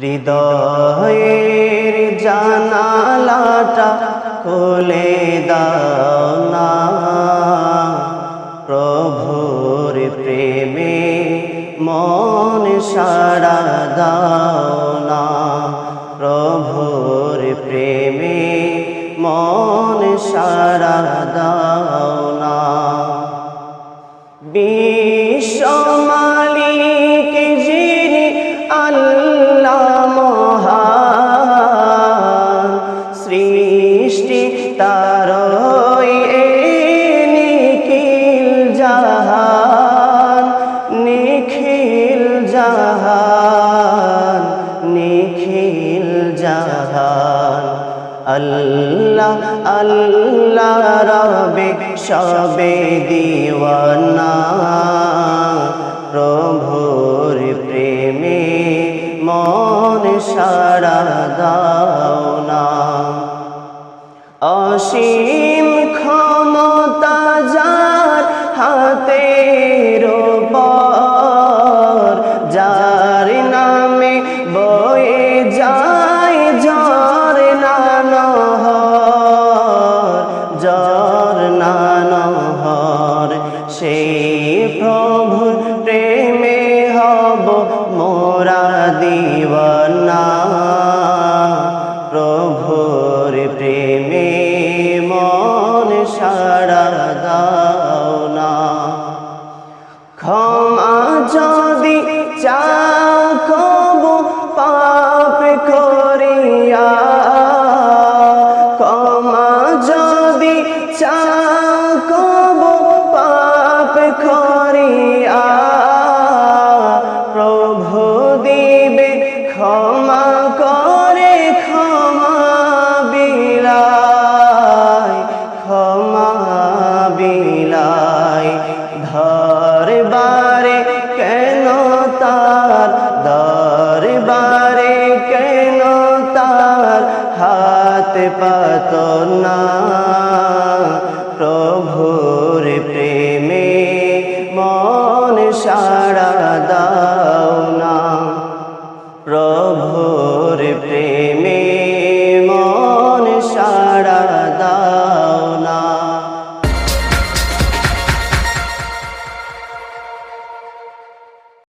হৃদয়ের জানালাটা খুলে দাও না। প্রভুর প্রেমে মন সারা দাও না। প্রভুর প্রেমে মন সারা দাও না। বিশ্ব তারই নিখিল জাহান নিখিল জাহান নিখিল জাহান। আল্লাহ আল্লাহ রবে সবে দিওয়ানা, প্রভুর প্রেমে মন সাড়া দাও না অসীম সাড়া দাও না। ক্ষমা যদি চাও কবু পাপ করিয়া। ক্ষমা যদি চাও বিলাই ধরবারে কেন তার? দরবারে কেন তার? হাত পাত না প্রভুর প্রেম